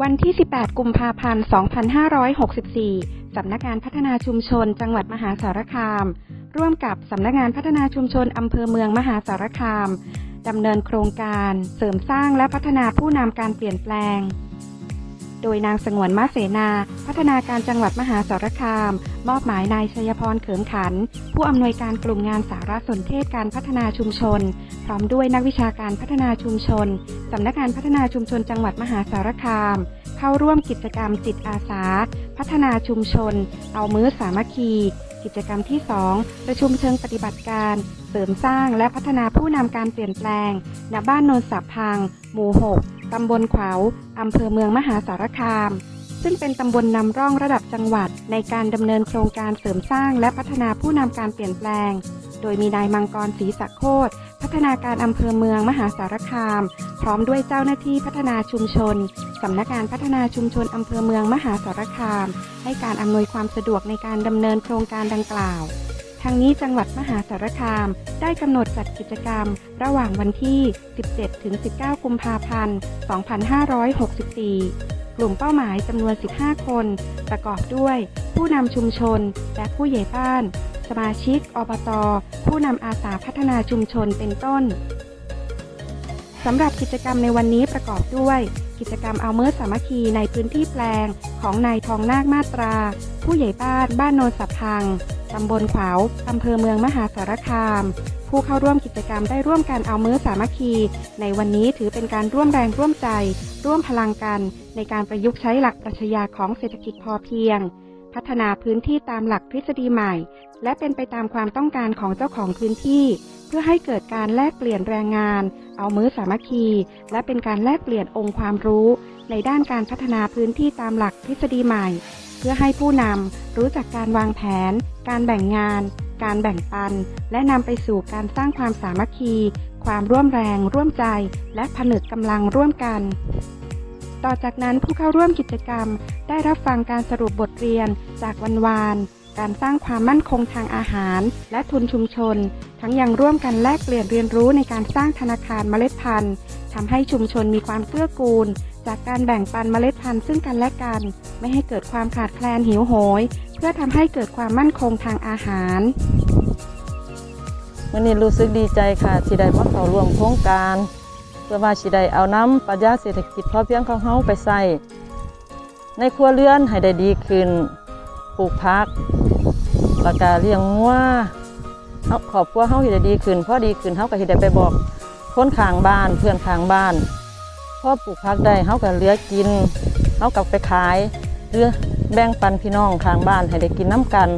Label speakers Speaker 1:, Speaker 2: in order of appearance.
Speaker 1: วันที่ 18 กุมภาพันธ์ 2564 สำนักงานพัฒนาชุมชน จังหวัดมหาสารคาม ร่วมกับสำนักงานพัฒนาชุมชนอำเภอเมืองมหาสารคาม ดำเนินโครงการเสริมสร้างและพัฒนาผู้นำการเปลี่ยนแปลง โดยนางสงวนมาเสนา พัฒนาการจังหวัดมหาสารคาม มอบหมายนายชัยพรเขิมขัน ผู้อำนวยการกลุ่มงานสารสนเทศการพัฒนาชุมชน พร้อมด้วยนักวิชาการพัฒนาชุมชน สำนักงานพัฒนาชุมชนจังหวัดมหาสารคาม เข้าร่วมกิจกรรมจิตอาสา พัฒนาชุมชน เอามื้อสามัคคี กิจกรรมที่ 2 ประชุมเชิงปฏิบัติการ เสริมสร้างและพัฒนาผู้นำการเปลี่ยนแปลง ณ บ้านโนนสับพัง หมู่ 6 ตำบลขวาวอำเภอเมืองมหาสารคาม ซึ่งเป็นตำบลนำร่องระดับจังหวัด ในการดำเนินโครงการเสริมสร้างและพัฒนาผู้นำการเปลี่ยนแปลง โดยมีนายมังกรศรีสักโคตรพัฒนาการอำเภอเมืองมหาสารคาม พร้อมด้วยเจ้าหน้าที่พัฒนาชุมชน สำนักงานพัฒนาชุมชนอำเภอเมืองมหาสารคาม ให้การอำนวยความสะดวกในการดำเนินโครงการดังกล่าวทางนี้จังหวัดมหาสารคาม ได้กำหนดจัดกิจกรรม ระหว่างวันที่ 17-19 กุมภาพันธ์ 2564 กลุ่มเป้าหมายจำนวน 15 คน ประกอบด้วย ผู้นำชุมชน และผู้ใหญ่บ้าน สมาชิก อบต ผู้นำอาสาพัฒนาชุมชนเป็นต้นสำหรับกิจกรรมในวันนี้ประกอบด้วย กิจกรรมเอาเมื่อสามัคคีในพื้นที่แปลง ของนายทองนาคมาตรา ผู้ใหญ่บ้านบ้านโนนสับพังตำบลขวาวอำเภอเมืองมหาสารคาม ผู้เข้าร่วมกิจกรรมได้ร่วมกันเอาเมื้อสามัคคี ในวันนี้ถือเป็นการร่วมแรงร่วมใจ ร่วมพลังกัน ในการประยุกต์ใช้หลักปรัชญาของเศรษฐกิจพอเพียง พัฒนาพื้นที่ตามหลักทฤษฎีใหม่ และเป็นไปตามความต้องการของเจ้าของพื้นที่ พื่อให้เกิดการแลกเปลี่ยนแรงงาน เอามือสามัคคี และเป็นการแลกเปลี่ยนองค์ความรู้ ในด้านการพัฒนาพื้นที่ตามหลักทฤษฎีใหม่ เพื่อให้ผู้นำรู้จักการวางแผน การแบ่งงาน การแบ่งปัน และนำไปสู่การสร้างความสามัคคี ความร่วมแรง ร่วมใจ และผนึกกำลังร่วมกันต่อจากนั้นผู้เข้าร่วมกิจกรรม ได้รับฟังการสรุปบทเรียนจากวันวาน การสร้างความมั่นคงทางอาหาร และทุนชุมชน ทั้งยังร่วมกันแลกเปลี่ยนเรียนรู้ในการสร้างธนาคารเมล็ดพันธุ์ทำให้ชุมชนมีความเกื้อกูล จากการแบ่งปันเมล็ดพันธุ์ซึ่งกันและกัน ไม่ให้เกิดความขาดแคลนหิวโหย เพื่อทำให้เกิดความมั่นคงทางอาหาร
Speaker 2: วันนี้รู้สึกดีใจค่ะที่ได้มาเข้าร่วมโครงการ เพื่อว่าสิได้เอาน้ำปรัชญาเศรษฐกิจพอเพียงของเฮาไปใส่ในครัวเรือนให้ได้ดีขึ้นปลูกผัก แล้วก็เลี้ยงงัวเฮาครอบครัวเฮาเฮ็ดด้ดีขึ้นพอดีขึ้นเฮาก็สิได้ไปบอกคนข้างบ้านเพื่อนข้างบ้านพอปลูกผักได้เฮาก็เหลือกินเฮากลับไปขายหรือแบ่งปันพี่น้องข้างบ้านให้ได้กินน้ำกัน